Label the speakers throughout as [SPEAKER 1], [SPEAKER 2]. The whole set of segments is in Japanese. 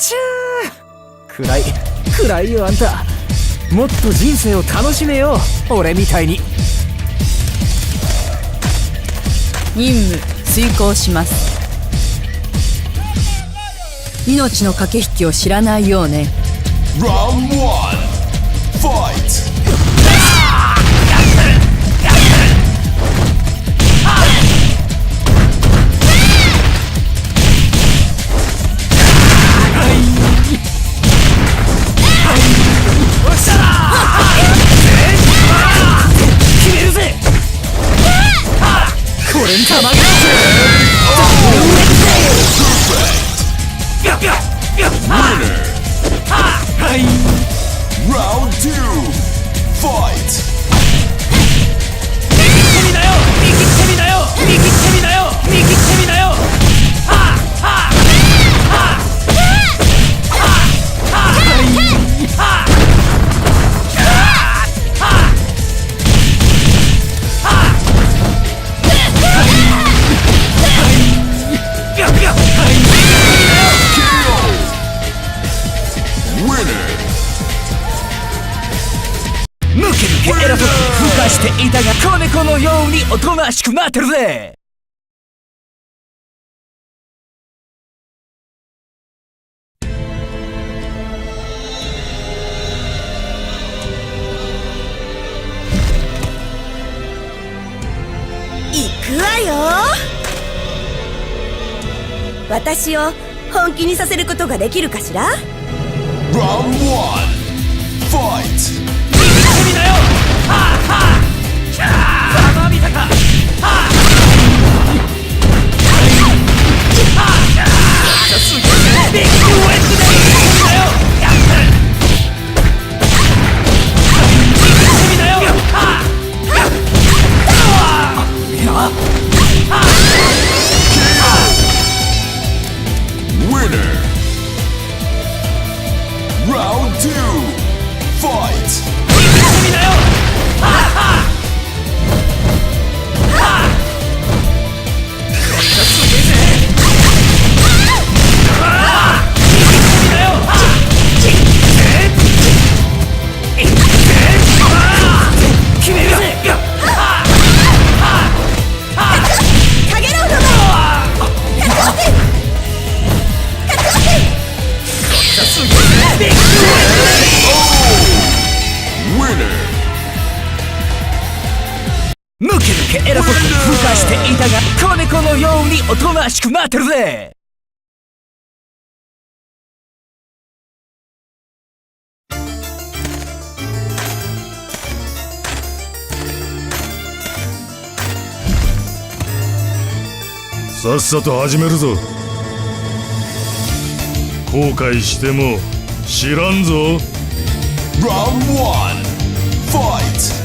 [SPEAKER 1] ちー暗い暗いよあんた。もっと人生を楽しめよ。う俺みたいに。
[SPEAKER 2] 任務遂行します。命の駆け引きを知らないようね。
[SPEAKER 1] ROM1
[SPEAKER 3] フ
[SPEAKER 1] ァイト 괜찮아 그렇지 しくなってるぜ！
[SPEAKER 4] 行くわよ！私を本気にさせることができるかしら
[SPEAKER 1] ？1しくなってるぜ！
[SPEAKER 5] さっさと始めるぞ。後悔しても知らんぞ。
[SPEAKER 3] Round 1 Fight!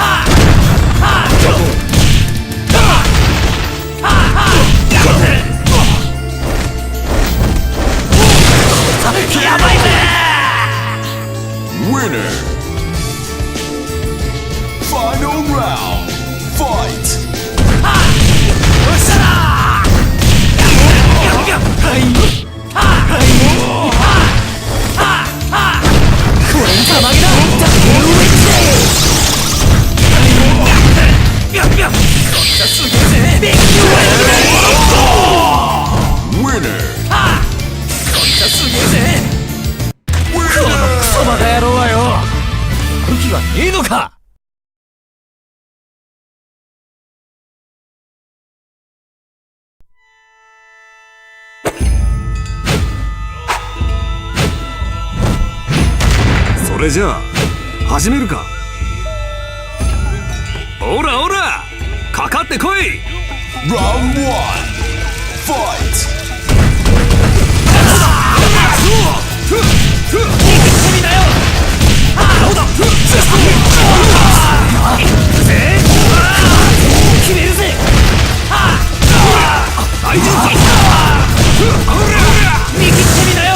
[SPEAKER 1] Ha! れ
[SPEAKER 6] じゃあ始めるかおらおらかかってこい
[SPEAKER 7] Round one. Fight.
[SPEAKER 1] 攻めだよ決めるぜ右攻めだよ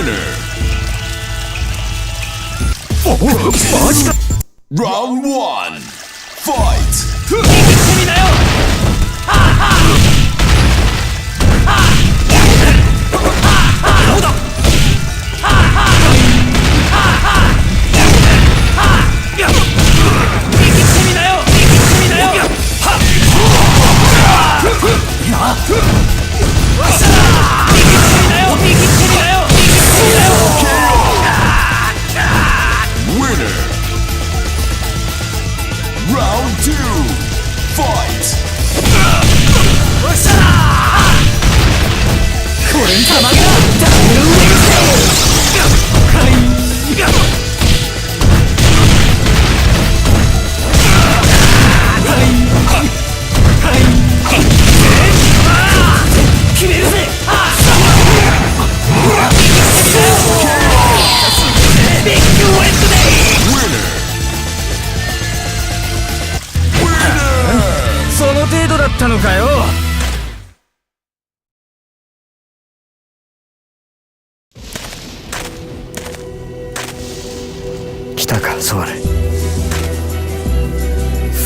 [SPEAKER 7] Winner. Round one. Fight.
[SPEAKER 1] 攻めだよ右攻めだよ右攻め
[SPEAKER 7] Fight!
[SPEAKER 1] Uh, uh, uh, uh, uh, uh, uh,
[SPEAKER 7] uh, uh,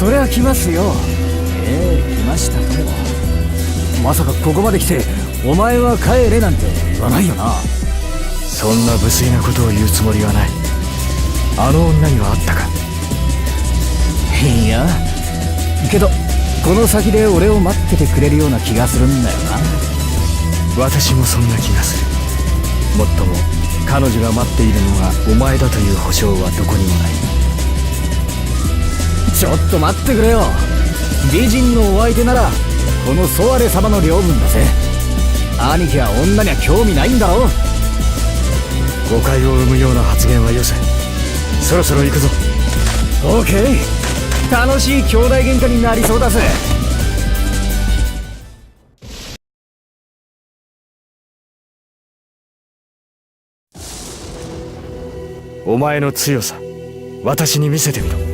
[SPEAKER 1] そりゃ来ますよ。ええ来ましたとまさかここまで来てお前は帰れなんて。言わないよな。
[SPEAKER 8] そんな無粋なことを言うつもりはない。あの女にはあったか。
[SPEAKER 1] いや。けどこの先で俺を待っててくれるような気がするんだよな。
[SPEAKER 8] 私もそんな気がする。もっとも彼女が待っているのがお前だという保証はどこにもない
[SPEAKER 1] ちょっと待ってくれよ。美人のお相手ならこのソワレ様の領分だぜ。兄貴は女には興味ないんだろ
[SPEAKER 8] 誤解を生むような発言はよせ。そろそろ行くぞ。
[SPEAKER 1] オーケー。楽しい兄弟喧嘩になりそうだぜ。
[SPEAKER 8] お前の強さ私に見せてみろ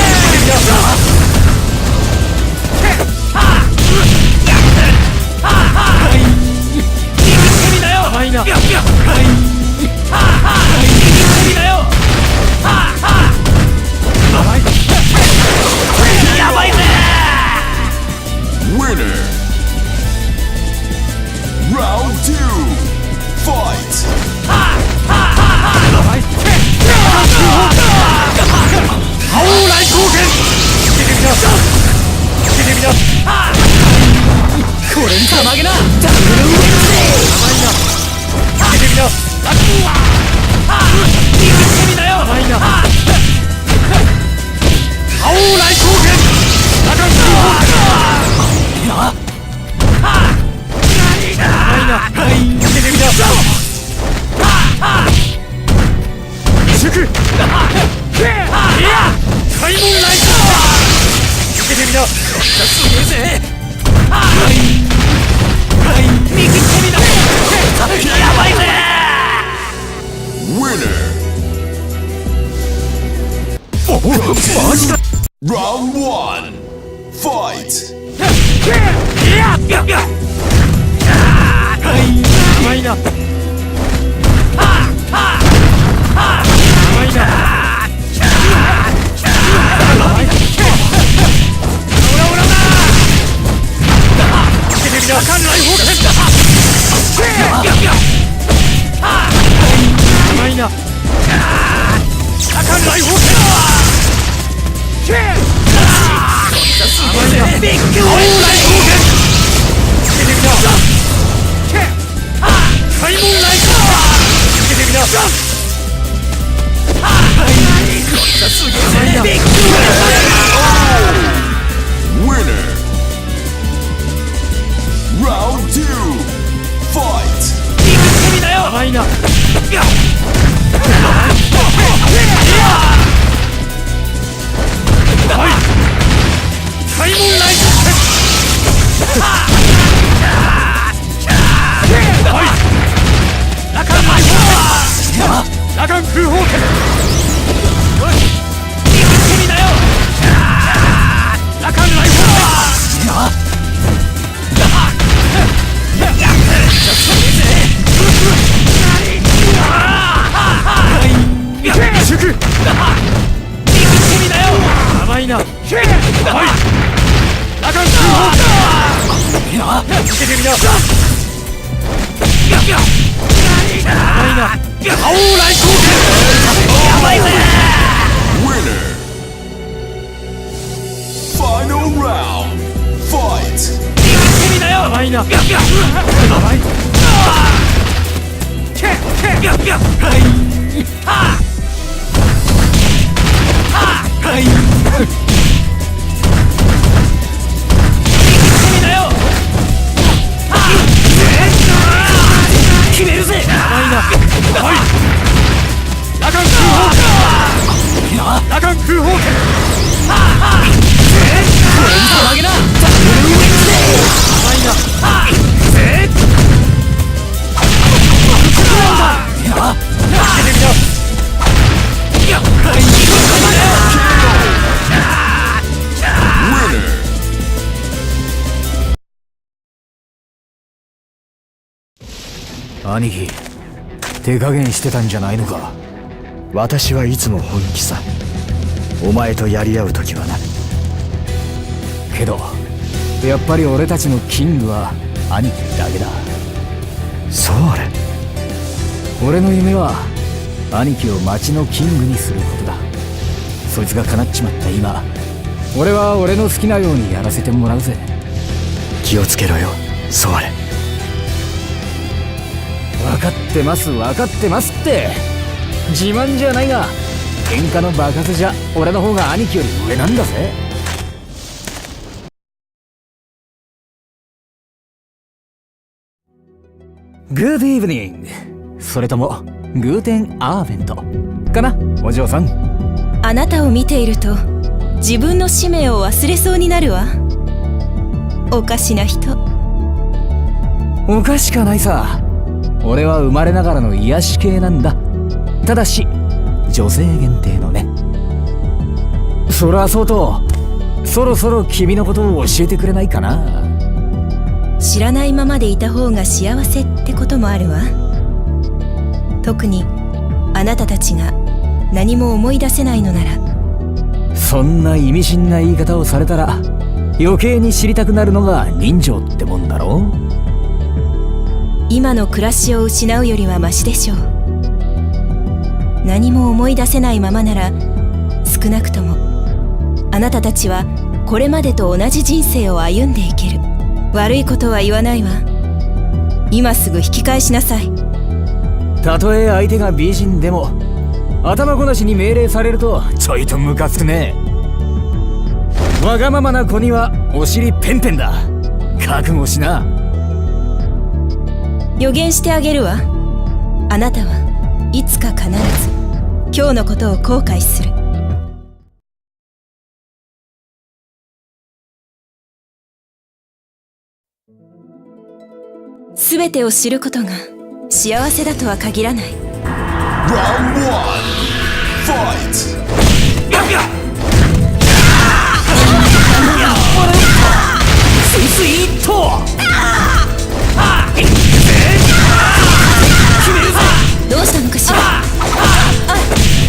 [SPEAKER 1] 右甘いな
[SPEAKER 4] ビッグ来訪剣つけてみな開門来訪つけてみな甘いなビッグ
[SPEAKER 8] Winner. Round two. Fight.
[SPEAKER 4] 甘いなはい開門来訪はいラカン来訪ラカン空砲剣
[SPEAKER 1] 兄貴手加減してたんじゃないのか？私はいつも本気さ。お前とやり合う時はな。けどやっぱり俺たちのキングは兄貴だけだ。それ。俺の夢は兄貴を町のキングにすることだ。そいつが叶っちまった今俺は俺の好きなようにやらせてもらうぜ。気をつけろよソワレ分かってます分かってますって。自慢じゃないが喧嘩の爆発じゃ俺の方が兄貴より上なんだぜ。Good evening それともグーテンアーベント。かなお嬢さん。
[SPEAKER 9] あなたを見ていると自分の使命を忘れそうになるわ。おかしな人。
[SPEAKER 1] おかしかないさ俺は生まれながらの癒し系なんだ。ただし女性限定のね。そらそうとそろそろ君のことを教えてくれないかな。
[SPEAKER 9] 知らないままでいた方が幸せってこともあるわ。特にあなたたちが何も思い出せないのなら。
[SPEAKER 1] そんな意味深な言い方をされたら余計に知りたくなるのが人情ってもんだろ
[SPEAKER 9] 今の暮らしを失うよりはマシでしょう。何も思い出せないままなら少なくともあなたたちはこれまでと同じ人生を歩んでいける。悪いことは言わないわ。今すぐ引き返しなさい。
[SPEAKER 1] たとえ相手が美人でも頭ごなしに命令されるとちょいとムカつくね。わがままな子にはお尻ペンペンだ。覚悟しな。
[SPEAKER 9] 予言してあげるわ。あなたはいつか必ず今日のことを後悔する。全てを知ることが幸せだとは限らない。
[SPEAKER 8] Round one. Fight.
[SPEAKER 9] どうしたのかしら？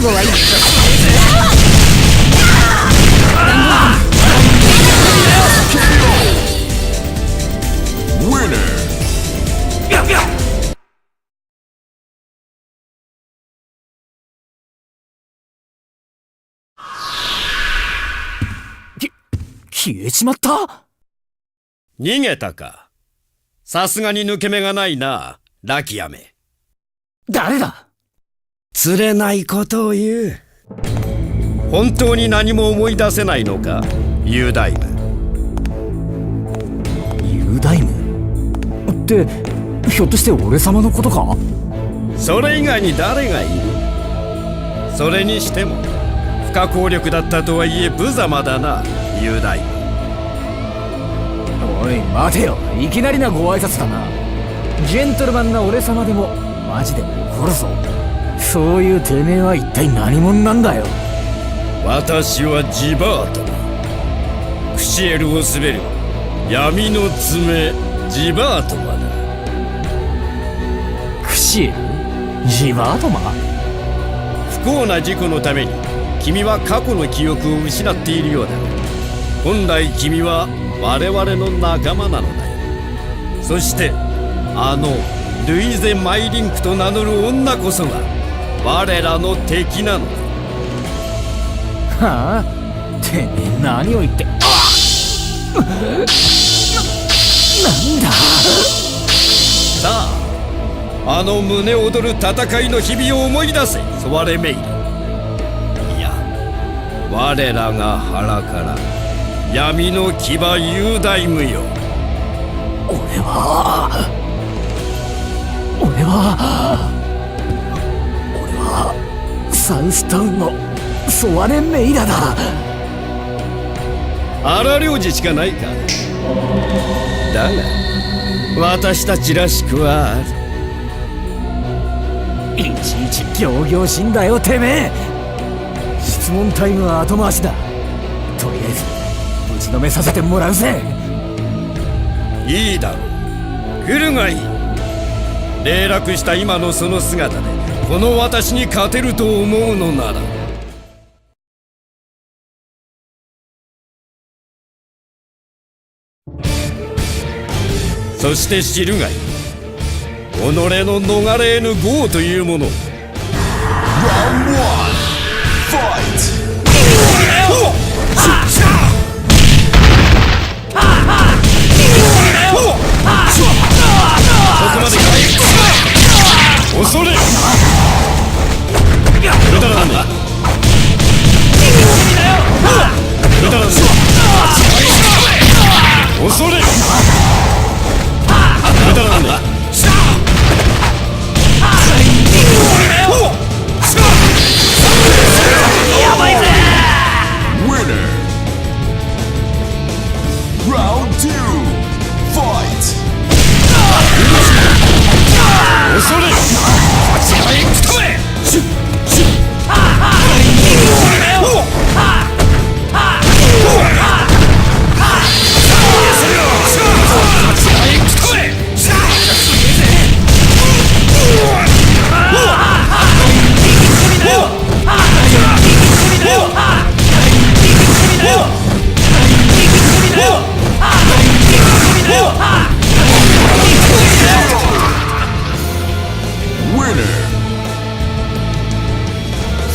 [SPEAKER 9] 覚悟はいい.
[SPEAKER 1] 消えちまった？
[SPEAKER 10] 逃げたか。さすがに抜け目がないな、ラキヤメ。
[SPEAKER 1] 誰だ？
[SPEAKER 10] 釣れないことを言う。本当に何も思い出せないのか、ユーダイム。
[SPEAKER 1] ユーダイム？ってひょっとして俺様のことか？
[SPEAKER 10] それ以外に誰がいる？それにしても、不可抗力だったとはいえ無様だな、ユーダイム。
[SPEAKER 1] おい待てよいきなりなご挨拶だなジェントルマンな俺様でもマジで怒るぞそういうてめえは一体何者なんだよ。
[SPEAKER 10] 私はジバートマクシエルを滑る。闇の爪ジバートマだ
[SPEAKER 1] クシエル？ジバートマ
[SPEAKER 10] 不幸な事故のために君は過去の記憶を失っているようだ。本来君は我々の仲間なのだよ。そしてあのルイゼ・マイリンクと名乗る女こそが我らの敵なの。だ
[SPEAKER 1] はあ？てめえ何を言って？あななんだ？
[SPEAKER 10] さああの胸躍る戦いの日々を思い出せ。ソワレメイルいや我らが腹から闇の牙ユーダイムよ
[SPEAKER 1] 俺は俺はサウスタウンのソワレンメイラだ。
[SPEAKER 10] 荒領事しかないか。だが私たちらしくは。ある
[SPEAKER 1] いちいち仰々しいんだよてめえ。質問タイムは後回しだ。とりあえずぶちのめさせてもらうぜ。
[SPEAKER 10] いいだろう。来るがいい。霊落した今のその姿でこの私に勝てると思うのなら。そして知るがい己の逃れぬ業というもの。恐
[SPEAKER 8] れ。恐れ。くのらね。え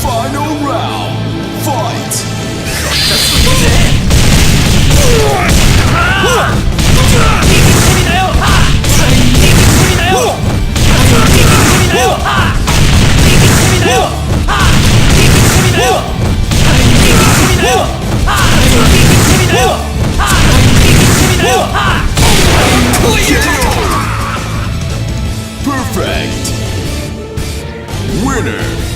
[SPEAKER 8] Final round. Fight. Perfect! Winner!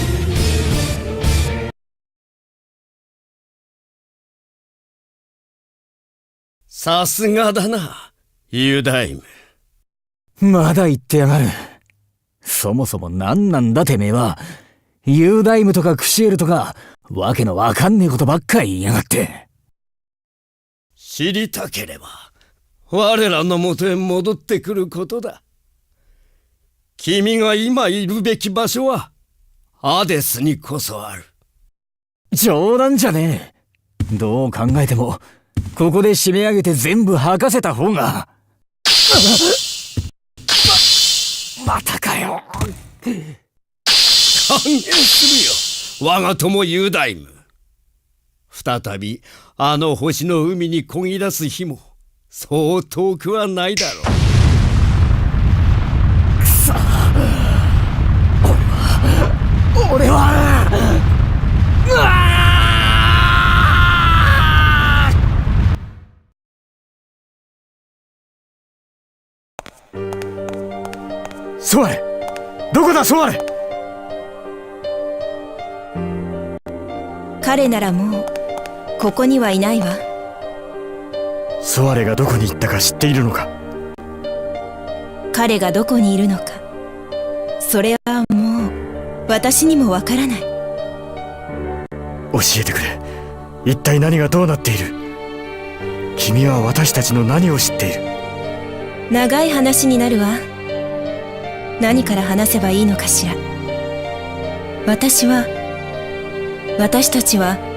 [SPEAKER 10] さすがだなユダイム
[SPEAKER 1] まだ言ってやがる。そもそも何なんだてめえは。ユーダイムとかクシエルとか、わけのわかんねえことばっか言いやがって。
[SPEAKER 10] 知りたければ我らのもとへ戻ってくることだ君が今いるべき場所はアデスにこそある
[SPEAKER 1] 冗談じゃねえ。どう考えても、ここで締め上げて全部吐かせた方が。ま、またかよ。
[SPEAKER 10] 歓迎するよ我が友ユーダイム再びあの星の海にこぎ出す日もそう遠くはないだろう
[SPEAKER 1] 俺は、うソワレどこだソワレ
[SPEAKER 9] 彼ならもうここにはいないわ。
[SPEAKER 1] ソワレがどこに行ったか知っているのか。
[SPEAKER 9] 彼がどこにいるのか。それはもう私にもわからない。
[SPEAKER 1] 教えてくれ。一体何がどうなっている。君は私たちの何を知っている。
[SPEAKER 9] 長い話になるわ何から話せばいいのかしら。私は私たちは